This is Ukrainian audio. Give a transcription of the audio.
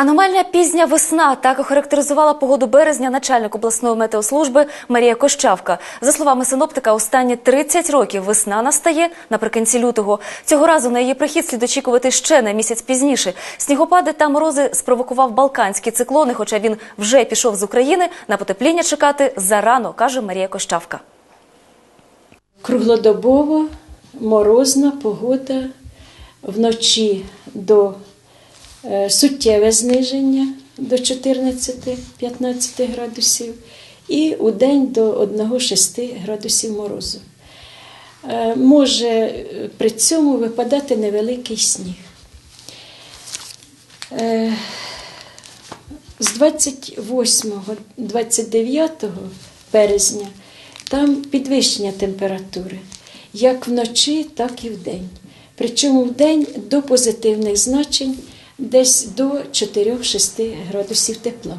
Аномальна пізня весна так охарактеризувала погоду березня начальник обласної метеослужби Марія Кощавка. За словами синоптика, останні 30 років весна настає наприкінці лютого. Цього разу на її прихід слід очікувати ще на місяць пізніше. Снігопади та морози спровокував балканські циклони. Хоча він вже пішов з України, на потепління чекати зарано, каже Марія Кощавка. Круглодобово морозна погода вночі до суттєве зниження до 14-15 градусів і у день до 1-6 градусів морозу. Е, Може е, при цьому випадати невеликий сніг. Е, З 28-29 березня там підвищення температури як вночі, так і вдень. Причому вдень до позитивних значень десь до 4-6 градусів тепла.